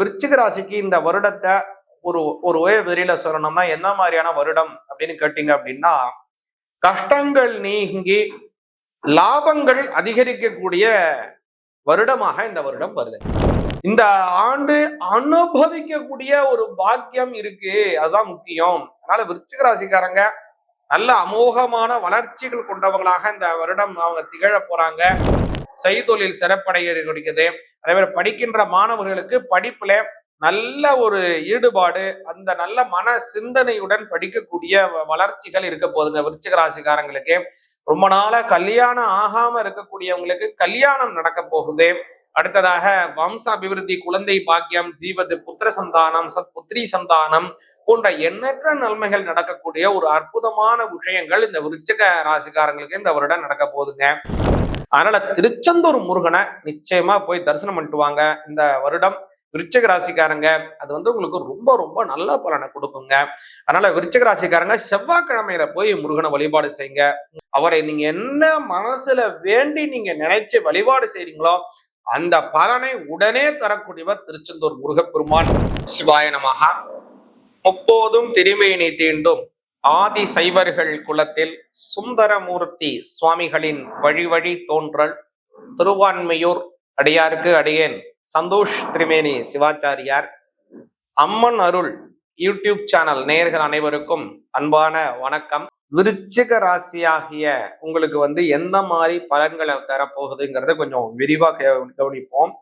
விருச்சிக ராசிக்கு இந்த வருடத்தை ஒரு ஒரு ஒரே வெளியில சொல்லணும்னா என்ன மாதிரியான வருடம் அப்படின்னு கேட்டீங்க அப்படின்னா கஷ்டங்கள் நீங்கி லாபங்கள் அதிகரிக்கக்கூடிய வருடமாக இந்த வருடம் வருது. இந்த ஆண்டு அனுபவிக்கக்கூடிய ஒரு பாக்கியம் இருக்கு அதுதான் முக்கியம். அதனால விருச்சிக ராசிக்காரங்க நல்ல அமோகமான வளர்ச்சிகள் கொண்டவங்களாக இந்த வருடம் அவங்க திகழ போறாங்க. செய்தொழில் சிறப்படைய கிடைக்குது. அதே மாதிரி படிக்கின்ற மாணவர்களுக்கு படிப்புல நல்ல ஒரு ஈடுபாடு அந்த நல்ல மன சிந்தனையுடன் படிக்கக்கூடிய வ- வளர்ச்சிகள் இருக்க போகுதுங்க விருச்சிக ராசிக்காரங்களுக்கு. ரொம்ப நாளா கல்யாணம் ஆகாம இருக்கக்கூடியவங்களுக்கு கல்யாணம் நடக்க போகுது. அடுத்ததாக வம்ச அபிவிருத்தி குழந்தை பாக்கியம் ஜீவது புத்திர சந்தானம் சத் புத்திரி சந்தானம் போன்ற எண்ணற்ற நன்மைகள் நடக்கக்கூடிய ஒரு அற்புதமான விஷயங்கள் இந்த விருச்சிக ராசிக்காரங்களுக்கு இந்த வருடம் நடக்க போகுதுங்க. அதனால திருச்செந்தூர் முருகனை நிச்சயமா போய் தரிசனம் பண்ணிட்டு வாங்க. இந்த வருடம் விருச்சக ராசிக்காரங்க அது வந்து உங்களுக்கு ரொம்ப ரொம்ப நல்ல பலனை கொடுக்குங்க. அதனால விருச்சக ராசிக்காரங்க செவ்வாய்க்கிழமையில போய் முருகனை வழிபாடு செய்யுங்க. அவரை நீங்க என்ன மனசுல வேண்டி நீங்க நினைச்சு வழிபாடு செய்றீங்களோ அந்த பலனை உடனே தரக்கூடியவர் திருச்செந்தூர் முருகப்பெருமான். சிவாய நமகா முப்போதும் திருமையினை தீண்டும். ஆதி சைவர்கள் குலத்தில் சுந்தரமூர்த்தி சுவாமிகளின் வழி வழி தோன்றல் திருவான்மையூர் அடியாருக்கு அடியேன் சந்தோஷ் திரிமேனி சிவாச்சாரியார். அம்மன் அருள் யூடியூப் சேனல் நேயர்கள் அனைவருக்கும் அன்பான வணக்கம். விருச்சிக ராசியாகிய உங்களுக்கு வந்து எந்த மாதிரி பலன்களை தரப்போகுதுங்கிறத கொஞ்சம் விரிவா கவனிப்போம்.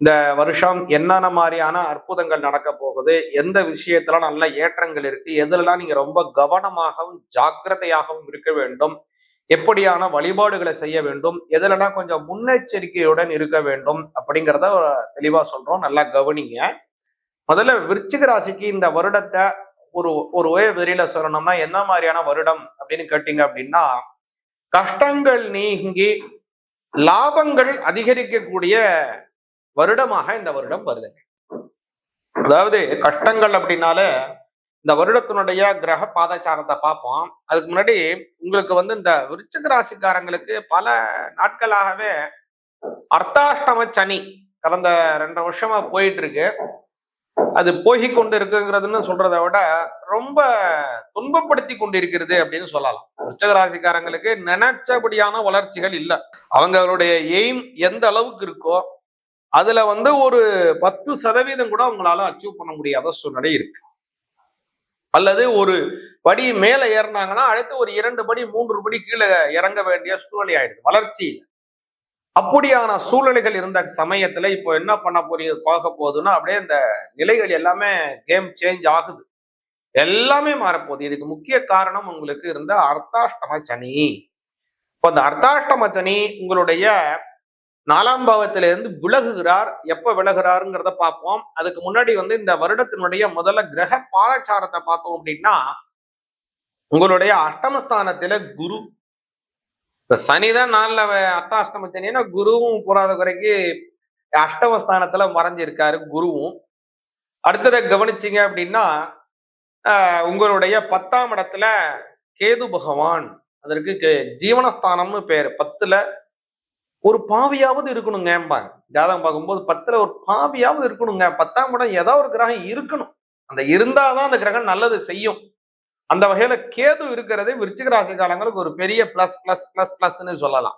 இந்த வருஷம் என்னென்ன மாதிரியான அற்புதங்கள் நடக்க போகுது எந்த விஷயத்துல நல்ல ஏற்றங்கள் இருக்கு எதுலலாம் நீங்க ரொம்ப கவனமாகவும் ஜாக்கிரதையாகவும் இருக்க வேண்டும் எப்படியான வழிபாடுகளை செய்ய வேண்டும் எதுலலாம் கொஞ்சம் முன்னெச்சரிக்கையுடன் இருக்க வேண்டும் அப்படிங்கிறத தெளிவா சொல்றோம் நல்லா கவனிங்க. முதல்ல விருச்சிக ராசிக்கு இந்த வருடத்தை ஒரு ஒரு ஒரே வெளியில சொல்லணும்னா என்ன மாதிரியான வருடம் அப்படின்னு கேட்டீங்க அப்படின்னா கஷ்டங்கள் நீங்கி லாபங்கள் அதிகரிக்கக்கூடிய வருடமாக இந்த வருடம் வருது. அதாவது கஷ்டங்கள் அப்படின்னால இந்த வருடத்தினுடைய கிரக பாதச்சாரத்தை பார்ப்போம். அதுக்கு முன்னாடி உங்களுக்கு வந்து இந்த விருச்சிக ராசிக்காரங்களுக்கு பல நாட்களாகவே அர்த்தாஷ்டம சனி கடந்த ரெண்டரை வருஷமா போயிட்டு இருக்கு அது போகி கொண்டு இருக்குங்கிறதுன்னு சொல்றதை விட ரொம்ப துன்பப்படுத்தி கொண்டு இருக்கிறது அப்படின்னு சொல்லலாம். விருச்சக ராசிக்காரங்களுக்கு நினைச்சபடியான வளர்ச்சிகள் இல்லை. அவங்களுடைய எய்ம் எந்த அளவுக்கு இருக்கோ அதுல வந்து ஒரு பத்து சதவீதம் கூட அவங்களால அச்சீவ் பண்ண முடியாத சூழ்நிலை இருக்கு. அல்லது ஒரு படி மேல ஏறினாங்கன்னா அடுத்து ஒரு இரண்டு படி மூன்று படி கீழே இறங்க வேண்டிய சூழ்நிலை ஆயிடுது வளர்ச்சியில். அப்படியான சூழ்நிலைகள் இருந்த சமயத்துல இப்போ என்ன பண்ண போறீங்க பார்க்க போகுதுன்னா அப்படியே இந்த நிலைகள் எல்லாமே கேம் சேஞ்ச் ஆகுது. எல்லாமே மாறப்போகுது. இதுக்கு முக்கிய காரணம் உங்களுக்கு இருந்த அர்த்தாஷ்டம சனி. இப்போ அந்த அர்த்தாஷ்டம சனி உங்களுடைய நாலாம் பாவத்திலிருந்து விலகுகிறார். எப்ப விலகுறாருங்கிறத பார்ப்போம். அதுக்கு முன்னாடி வந்து இந்த வருடத்தினுடைய முதல்ல கிரக பாதச்சாரத்தை பார்த்தோம் அப்படின்னா உங்களுடைய அஷ்டமஸ்தானத்துல குரு. இப்ப சனிதான் நாள்ல வ- அஷ்டாஷ்டம சனின்னா குருவும் போராத குறைக்கு அஷ்டமஸ்தானத்துல மறைஞ்சிருக்காரு குருவும். அடுத்ததை கவனிச்சீங்க அப்படின்னா ஆஹ், உங்களுடைய பத்தாம் இடத்துல கேது பகவான். அதற்கு கே- ஜீவனஸ்தானம்னு பேர். பத்துல ஒரு பாவியாவது இருக்கணுங்கம்பாங்க ஜாதகம் பார்க்கும்போது பத்துல ஒரு பாவியாவது இருக்கணுங்க. பத்தாம் இடம் ஏதோ ஒரு கிரகம் இருக்கணும். அந்த இருந்தாதான் அந்த கிரகம் நல்லது செய்யும். அந்த வகையில கேது இருக்கிறது விருச்சிக ராசி காலங்களுக்கு ஒரு பெரிய பிளஸ் பிளஸ் பிளஸ் பிளஸ்ன்னு சொல்லலாம்.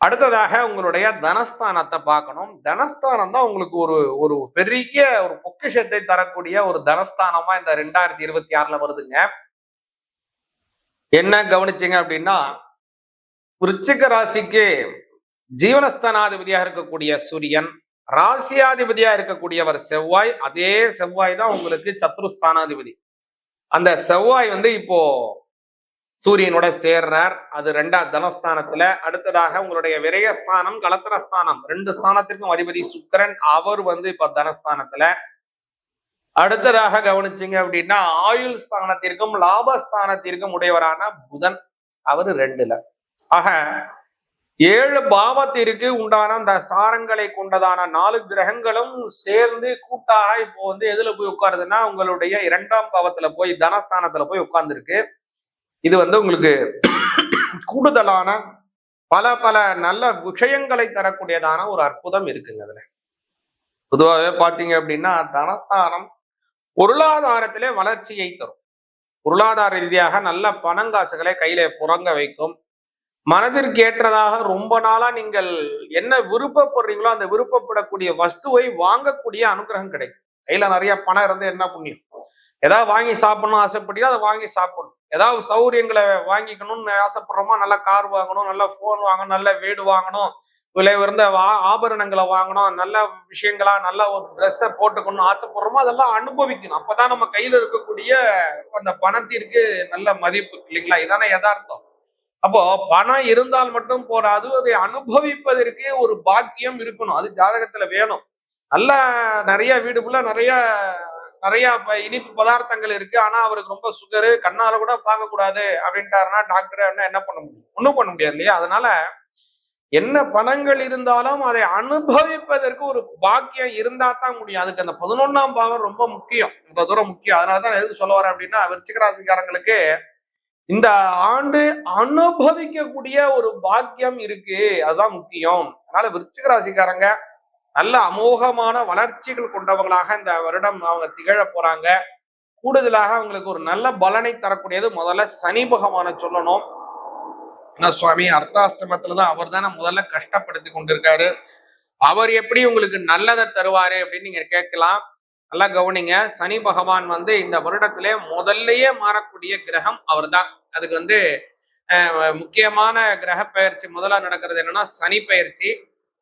அடுத்ததாக உங்களுடைய தனஸ்தானத்தை பார்க்கணும். தனஸ்தானம் தான் உங்களுக்கு ஒரு ஒரு பெரிய ஒரு பொக்கிஷத்தை தரக்கூடிய ஒரு தனஸ்தானமா இந்த ரெண்டாயிரத்தி இருபத்தி ஆறுல வருதுங்க. என்ன கவனிச்சீங்க அப்படின்னா விருச்சிக ராசிக்கு ஜீவனஸ்தானாதிபதியாக இருக்கக்கூடிய சூரியன் ராசியாதிபதியா இருக்கக்கூடியவர் செவ்வாய் அதே செவ்வாய் தான் உங்களுக்கு சத்ருஸ்தானாதிபதி. அந்த செவ்வாய் வந்து இப்போ சூரியனோட சேர்றார். அது ரெண்டாவது தனஸ்தானத்துல. அடுத்ததாக உங்களுடைய விரயஸ்தானம் கலத்திரஸ்தானம். ரெண்டு ஸ்தானத்திற்கும் அதிபதி சுக்கரன் அவர் வந்து இப்ப தனஸ்தானத்துல. அடுத்ததாக கவனிச்சீங்க அப்படின்னா ஆயுள் ஸ்தானத்திற்கும் லாபஸ்தானத்திற்கும் உடையவரான புதன். அவரு ரெண்டுல. ஆக ஏழு பாவத்திற்கு உண்டான அந்த சாரங்களை கொண்டதான நாலு கிரகங்களும் சேர்ந்து கூட்டாக இப்போ வந்து எதுல போய் உட்காருதுன்னா உங்களுடைய இரண்டாம் பாவத்துல போய் தனஸ்தானத்துல போய் உட்கார்ந்துருக்கு. இது வந்து உங்களுக்கு கூடுதலான பல பல நல்ல விஷயங்களை தரக்கூடியதான ஒரு அற்புதம் இருக்குங்க அதுல பொதுவாகவே பாத்தீங்க அப்படின்னா தனஸ்தானம் பொருளாதாரத்திலே வளர்ச்சியை தரும். பொருளாதார ரீதியாக நல்ல பணங்காசுகளை கையில புறங்க வைக்கும். மனதிற்கு ஏற்றதாக ரொம்ப நாளா நீங்கள் என்ன விருப்பப்படுறீங்களோ அந்த விருப்பப்படக்கூடிய வஸ்துவை வாங்கக்கூடிய அனுகிரகம் கிடைக்கும். கையில நிறைய பணம் இருந்து என்ன புண்ணியம்? ஏதாவது வாங்கி சாப்பிடணும் ஆசைப்பட்டீங்கன்னா அதை வாங்கி சாப்பிடணும். ஏதாவது சௌரியங்களை வாங்கிக்கணும்னு ஆசைப்படுறோமா நல்ல கார் வாங்கணும் நல்ல போன் வாங்கணும் நல்ல வீடு வாங்கணும் விலை உயர்ந்த வா- ஆபரணங்களை வாங்கணும் நல்ல விஷயங்களா நல்ல ஒரு ட்ரெஸ்ஸை போட்டுக்கணும்னு ஆசைப்படுறோமோ அதெல்லாம் அனுபவிக்கணும். அப்பதான் நம்ம கையில இருக்கக்கூடிய அந்த பணத்திற்கு நல்ல மதிப்பு இல்லைங்களா? இதானே யதார்த்தம். அப்போ பணம் இருந்தால் மட்டும் போராது அதை அனுபவிப்பதற்கு ஒரு பாக்கியம் இருக்கணும். அது ஜாதகத்துல வேணும். நல்ல நிறைய வீடுக்குள்ள நிறைய நிறைய ப- இனிப்பு பதார்த்தங்கள் இருக்கு. ஆனா அவருக்கு ரொம்ப சுகரு கண்ணால கூட பார்க்க கூடாது அப்படின்ட்டாருன்னா டாக்டர் என்ன பண்ண முடியும்? ஒன்றும் பண்ண முடியாது இல்லையா? அதனால என்ன பணங்கள் இருந்தாலும் அதை அனுபவிப்பதற்கு ஒரு பாக்கியம் இருந்தா தான் முடியும். அதுக்கு அந்த பதினொன்னாம் பாவம் ரொம்ப முக்கியம். ரொம்ப தூரம் முக்கியம். அதனாலதான் எதுக்கு சொல்ல வரேன் அப்படின்னா விருச்சிகராசிக்காரங்களுக்கு இந்த ஆண்டு அனுபவிக்கக்கூடிய ஒரு பாக்கியம் இருக்கு. அதுதான் முக்கியம். அதனால விருச்சிக ராசிக்காரங்க நல்ல அமோகமான வளர்ச்சிகள் கொண்டவங்களாக இந்த வருடம் அவங்க திகழ போறாங்க. கூடுதலாக அவங்களுக்கு ஒரு நல்ல பலனை தரக்கூடியது முதல்ல சனி பகவான சொல்லணும். ஏன்னா சுவாமி அர்த்தாஷ்டமத்துல தான் அவர் தானே முதல்ல கஷ்டப்படுத்தி கொண்டிருக்காரு. அவர் எப்படி உங்களுக்கு நல்லதை தருவாரு அப்படின்னு நீங்க கேட்கலாம். நல்லா கவனிங்க. சனி பகவான் வந்து இந்த வருடத்திலே முதல்லயே மாறக்கூடிய கிரகம் அவர்தான். அதுக்கு வந்து முக்கியமான கிரக பயிற்சி முதல்ல நடக்கிறது என்னன்னா சனி பயிற்சி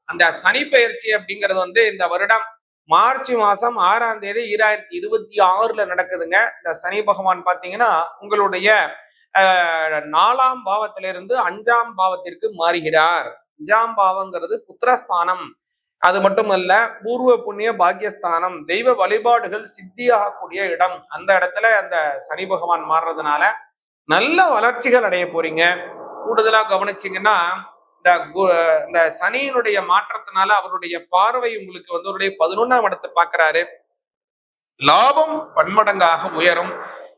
அந்த சனி பயிற்சி அப்படிங்கிறது வந்து இந்த வருடம் மார்ச் மாசம் ஆறாம் தேதி ஈராயிரத்தி இருபத்தி ஆறுல நடக்குதுங்க. இந்த சனி பகவான் பாத்தீங்கன்னா உங்களுடைய நாலாம் பாவத்திலிருந்து அஞ்சாம் பாவத்திற்கு மாறுகிறார். அஞ்சாம் பாவங்கிறது புத்திரஸ்தானம். அது மட்டுமல்ல பூர்வ புண்ணிய பாக்கியஸ்தானம் தெய்வ வழிபாடுகள் சித்தியாகக்கூடிய இடம். அந்த இடத்துல அந்த சனி பகவான் மாறுறதுனால நல்ல வளர்ச்சிகள் அடைய போறீங்க. கூடுதலா கவனிச்சீங்கன்னா இந்த கு- இந்த சனியினுடைய மாற்றத்தினால அவருடைய பார்வை உங்களுக்கு வந்து அவருடைய பதினொன்னாம் இடத்தை பார்க்கிறாரு. லாபம் பன்மடங்காக உயரும்.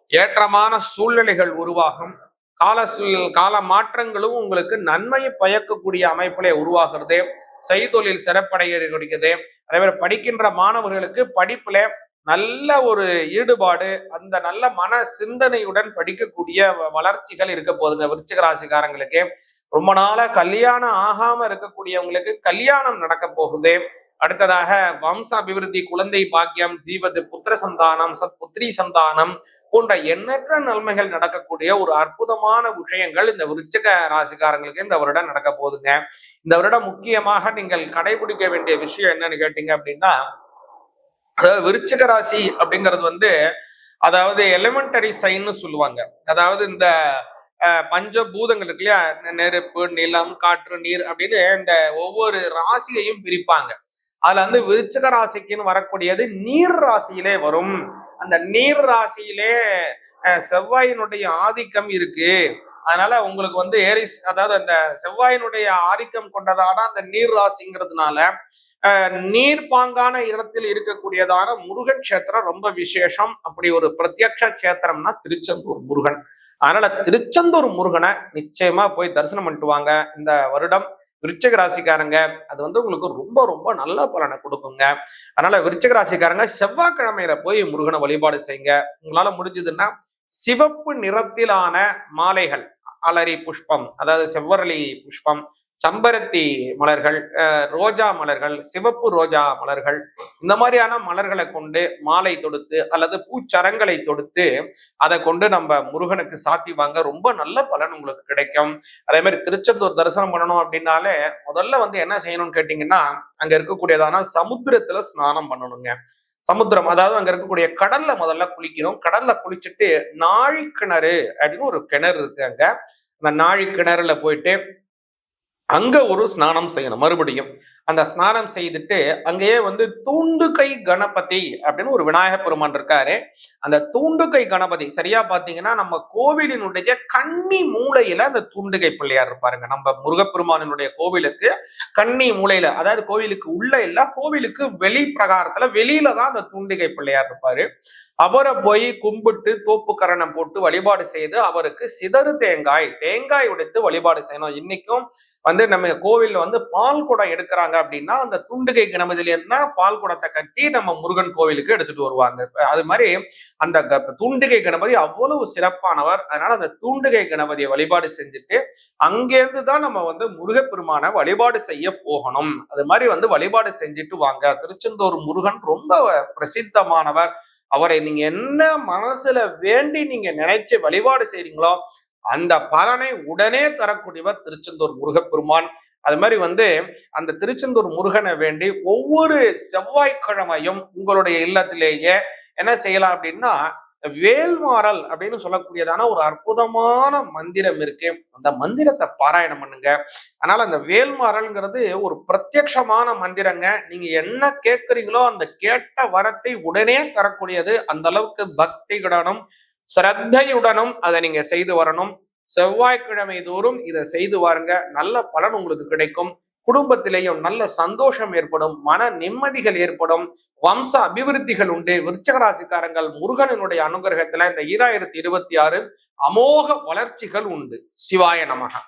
ஏற்றமான சூழ்நிலைகள் உருவாகும். கால சூழ் கால மாற்றங்களும் உங்களுக்கு நன்மையை பயக்கக்கூடிய அமைப்பிலே உருவாகிறது. செய்தொழில் சிறப்படைகிறது அதே மாதிரி படிக்கின்ற மாணவர்களுக்கு படிப்புல நல்ல ஒரு ஈடுபாடு அந்த நல்ல மன சிந்தனையுடன் படிக்கக்கூடிய வளர்ச்சிகள் இருக்க போகுதுங்க விருச்சிக ராசிக்காரங்களுக்கு. ரொம்ப நாளா கல்யாணம் ஆகாம இருக்கக்கூடியவங்களுக்கு கல்யாணம் நடக்க போகுது. அடுத்ததாக வம்ச அபிவிருத்தி குழந்தை பாக்கியம் ஜீவது புத்திர சந்தானம் சத் புத்திரி சந்தானம் போன்ற எண்ணற்ற நன்மைகள் நடக்கக்கூடிய ஒரு அற்புதமான விஷயங்கள் இந்த விருச்சிக ராசிக்காரங்களுக்கு இந்த வருடம் நடக்க போகுதுங்க. இந்த வருடம் முக்கியமாக நீங்கள் கடைபிடிக்க வேண்டிய விஷயம் என்னன்னு கேட்டீங்க அப்படின்னா அதாவது விருச்சிக ராசி அப்படிங்கிறது வந்து அதாவது எலிமெண்டரி சைன்னு சொல்லுவாங்க. அதாவது இந்த பஞ்ச பூதங்கள் இருக்கு இல்லையா? நெருப்பு நிலம் காற்று நீர் அப்படின்னு இந்த ஒவ்வொரு ராசியையும் பிரிப்பாங்க. அதுல வந்து விருச்சிக ராசிக்குன்னு வரக்கூடியது நீர் ராசியிலே வரும். அந்த நீர் ராசியிலே செவ்வாயினுடைய ஆதிக்கம் இருக்கு. அதனால உங்களுக்கு வந்து ஏரிஸ் அதாவது அந்த செவ்வாயினுடைய ஆதிக்கம் கொண்டதான அந்த நீர் ராசிங்கிறதுனால நீர்ப்பாங்கான இடத்தில் இருக்கக்கூடியதான முருகன் கஷேத்திரம் ரொம்ப விசேஷம். அப்படி ஒரு பிரத்யக்ஷ கஷேத்திரம்னா திருச்செந்தூர் முருகன். அதனால திருச்செந்தூர் முருகனை நிச்சயமா போய் தரிசனம் பண்ணிட்டு வாங்க. இந்த வருடம் விருச்சக ராசிக்காரங்க அது வந்து உங்களுக்கு ரொம்ப ரொம்ப நல்ல பலனை கொடுக்குங்க. அதனால விருச்சக ராசிக்காரங்க செவ்வாய்க்கிழமையில போய் முருகனை வழிபாடு செய்யுங்க. உங்களால முடிஞ்சதுன்னா சிவப்பு நிறத்திலான மாலைகள் அலரி புஷ்பம் அதாவது செவ்வரளி புஷ்பம் சம்பருத்தி மலர்கள் ரோஜா மலர்கள் சிவப்பு ரோஜா மலர்கள் இந்த மாதிரியான மலர்களை கொண்டு மாலை தொடுத்து அல்லது பூச்சரங்களை தொடுத்து அதை கொண்டு நம்ம முருகனுக்கு சாத்தி வாங்க ரொம்ப நல்ல பலன் உங்களுக்கு கிடைக்கும். அதே மாதிரி திருச்செந்தூர் தரிசனம் பண்ணணும் அப்படின்னாலே முதல்ல வந்து என்ன செய்யணும்னு கேட்டீங்கன்னா அங்க இருக்கக்கூடியதான சமுத்திரத்துல ஸ்நானம் பண்ணணுங்க. சமுத்திரம் அதாவது அங்க இருக்கக்கூடிய கடல்ல முதல்ல குளிக்கணும். கடல்ல குளிச்சுட்டு நாழி கிணறு அப்படின்னு ஒரு கிணறு இருக்கு அங்க. அந்த நாழி கிணறுல போயிட்டு அங்கே ஒரு ஸ்நானம் செய்யணும். மறுபடியும் அந்த ஸ்நானம் செய்துட்டு அங்கேயே வந்து தூண்டுகை கணபதி அப்படின்னு ஒரு விநாயகப் பெருமான் இருக்காரு. அந்த தூண்டுகை கணபதி சரியா பாத்தீங்கன்னா நம்ம கோவிலினுடைய கன்னி மூலையில அந்த தூண்டுகை பிள்ளையார் இருப்பாருங்க. நம்ம முருகப்பெருமானினுடைய கோவிலுக்கு கன்னி மூலையில அதாவது கோவிலுக்கு உள்ள இல்ல கோவிலுக்கு வெளி பிரகாரத்துல வெளியில தான் அந்த தூண்டுகை பிள்ளையார் இருப்பாரு. அவரை போய் கும்பிட்டு தோப்பு கரணம் போட்டு வழிபாடு செய்து அவருக்கு சிதறு தேங்காய் தேங்காய் உடைத்து வழிபாடு செய்யணும். இன்னைக்கும் வந்து நம்ம கோவில்ல வந்து பால் குடம் எடுக்கிறாங்க அப்படின்னா அந்த துண்டுகை கணபதியில இருந்தா பால் குடத்தை கட்டி நம்ம முருகன் கோவிலுக்கு எடுத்துட்டு வருவாங்க. அது மாதிரி அந்த துண்டுகை கணபதி அவ்வளவு சிறப்பானவர். அதனால அந்த தூண்டுகை கணபதியை வழிபாடு செஞ்சுட்டு அங்கேருந்து தான் நம்ம வந்து முருகப்பெருமான வழிபாடு செய்ய போகணும். அது மாதிரி வந்து வழிபாடு செஞ்சுட்டு வாங்க. திருச்செந்தூர் முருகன் ரொம்ப பிரசித்தமானவர். அவரை நீங்க என்ன மனசுல வேண்டி நீங்க நினைச்சு வழிபாடு செய்றீங்களோ அந்த பலனை உடனே தரக்கூடியவர் திருச்செந்தூர் முருகப்பெருமான். அது மாதிரி வந்து அந்த திருச்செந்தூர் முருகனை வேண்டி ஒவ்வொரு செவ்வாய்க்கிழமையும் உங்களுடைய இல்லத்திலேயே என்ன செய்யலாம் அப்படின்னா வேல்மாறல் அப்படின்னு சொல்லக்கூடியதான ஒரு அற்புதமான மந்திரம் இருக்கு. அந்த மந்திரத்தை பாராயணம் பண்ணுங்க. அதனால அந்த வேல்மாறல்ங்கிறது ஒரு பிரத்யட்சமான மந்திரங்க. நீங்க என்ன கேட்குறீங்களோ அந்த கேட்ட வரத்தை உடனே தரக்கூடியது. அந்த அளவுக்கு பக்தியுடனும் சிரத்தையுடனும் அதை நீங்க செய்து வரணும். செவ்வாய்க்கிழமை தோறும் இதை செய்து வாருங்க. நல்ல பலன் உங்களுக்கு கிடைக்கும். குடும்பத்திலேயும் நல்ல சந்தோஷம் ஏற்படும். மன நிம்மதிகள் ஏற்படும். வம்ச அபிவிருத்திகள் உண்டு. விருச்சகராசிக்காரங்கள் முருகனினுடைய அனுகிரகத்துல இந்த ஈராயிரத்தி இருபத்தி ஆறு அமோக வளர்ச்சிகள் உண்டு. சிவாய நமகா.